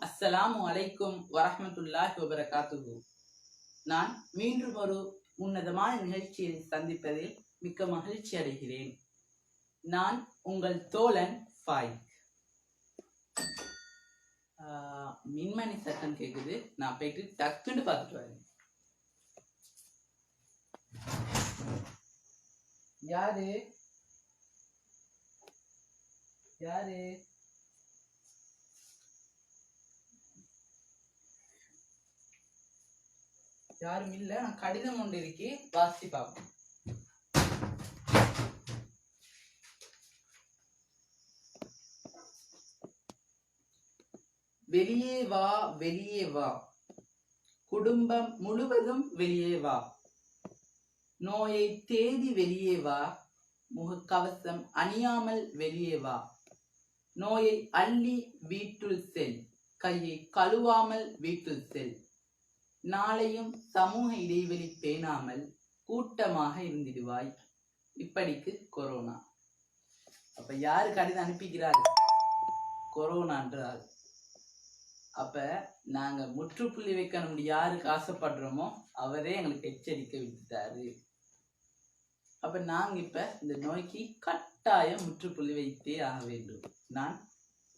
அஸ்ஸலாமு அலைக்கும் வரஹ்மத்துல்லாஹி வபரகாத்துகு நான் மீண்டும் ஒரு உன்னதமான நிகழ்ச்சியை சந்திப்பதில் மிக்க மகிழ்ச்சி அடைகிறேன். நான் உங்கள் தோழன் ஃபாய் ஆஹ், மின்மணி சட்டம் கேக்குது. நான் போயிட்டு டக்குன்னு பார்த்துட்டு வரேன். யாரு? யாரு? யாரும் இல்ல. நான் கடிதம் ஒன்று இருக்கி. வாசி பார்ப்போம். வெளியே வா வெளியே வா. குடும்பம் முழுவதும் வெளியே வா. நோயை தேடி வெளியே வா. முகக்கவசம் அணியாமல் வெளியே வா. நோயை அள்ளி வீட்டுள் செல். கையை கழுவாமல் வீட்டுள் செல். நாளையும் சமூக இடைவெளி பேணாமல் கூட்டமாக இருந்திடுவாய். இப்படிக்கு கொரோனா. அப்ப யாரு கடிதம் அனுப்பிக்கிறார்? கொரோனான்றால். அப்ப நாங்க முற்றுப்புள்ளி வைக்கணும் யாருக்கு ஆசைப்படுறோமோ அவரே எங்களுக்கு எச்சரிக்கை விட்டுட்டாரு. அப்ப நாங்க இப்ப இந்த நோய்க்கு கட்டாயம் முற்றுப்புள்ளி வைத்தே ஆக வேண்டும். நான்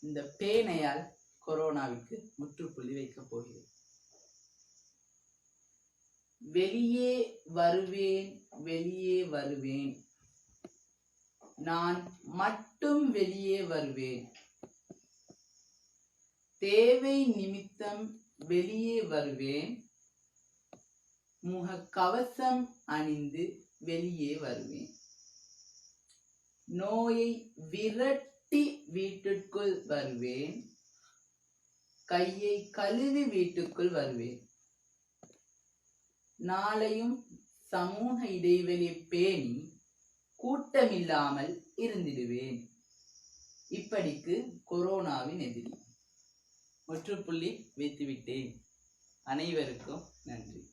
இந்த பேனையால் கொரோனாவிற்கு முற்றுப்புள்ளி வைக்கப் போகிறேன். வெளியே வருவேன் வெளியே வருவேன். நான் மட்டும் வெளியே வருவேன். தேவை நிமித்தம் வெளியே வருவேன். முகக்கவசம் அணிந்து வெளியே வருவேன். நோயை விரட்டி வீட்டிற்குள் வருவேன். கையை கழுவி வீட்டுக்குள் வருவேன். நாளையும் சமூக இடைவெளி பேணி கூட்டமில்லாமல் இருந்திடுவேன். இப்படிக்கு கொரோனாவின் எதிரி. முற்றுப்புள்ளி வைத்துவிட்டேன். அனைவருக்கும் நன்றி.